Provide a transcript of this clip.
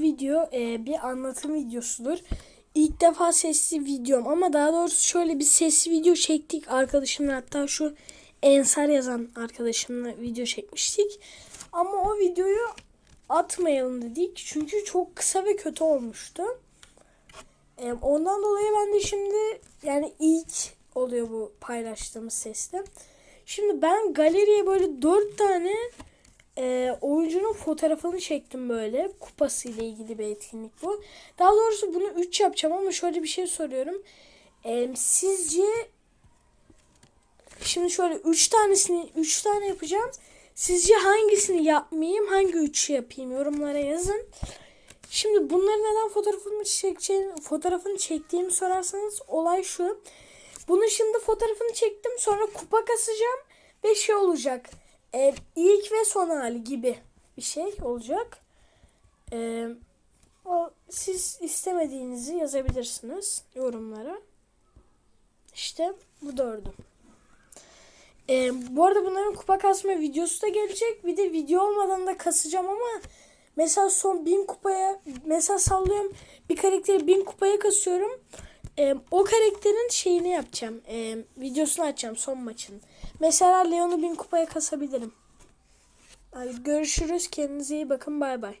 video e, bir anlatım videosudur. İlk defa sesli videom ama daha doğrusu şöyle bir sesli video çektik arkadaşımla hatta şu Ensar yazan arkadaşımla video çekmiştik. Ama o videoyu atmayalım dedik çünkü çok kısa ve kötü olmuştu. E, ondan dolayı ben de şimdi yani ilk oluyor bu paylaştığımız sesle. Şimdi ben galeriye böyle dört tane e, oyuncunun fotoğrafını çektim böyle. Kupası ile ilgili bir etkinlik bu. Daha doğrusu bunu 3 yapacağım ama şöyle bir şey soruyorum. E, sizce şimdi şöyle 3 tanesini 3 tane yapacağım. Sizce hangisini yapmayayım, hangi üçü yapayım yorumlara yazın. Şimdi bunları neden fotoğrafımı çekeceğim, fotoğrafını çektiğimi sorarsanız olay şu. Bunun şimdi fotoğrafını çektim sonra kupa kasacağım ve şey olacak. E, ilk ve son hali gibi bir şey olacak. E, o, siz istemediğinizi yazabilirsiniz yorumlara. İşte bu dördü. E, bu arada bunların kupa kasma videosu da gelecek. Bir de video olmadan da kasacağım ama mesela son bin kupaya mesela sallıyorum bir karakteri bin kupaya kasıyorum. E, o karakterin şeyini yapacağım. E, videosunu açacağım son maçın. Mesela Leon'u bin kupaya kasabilirim. Hadi görüşürüz. Kendinize iyi bakın. Bay bay.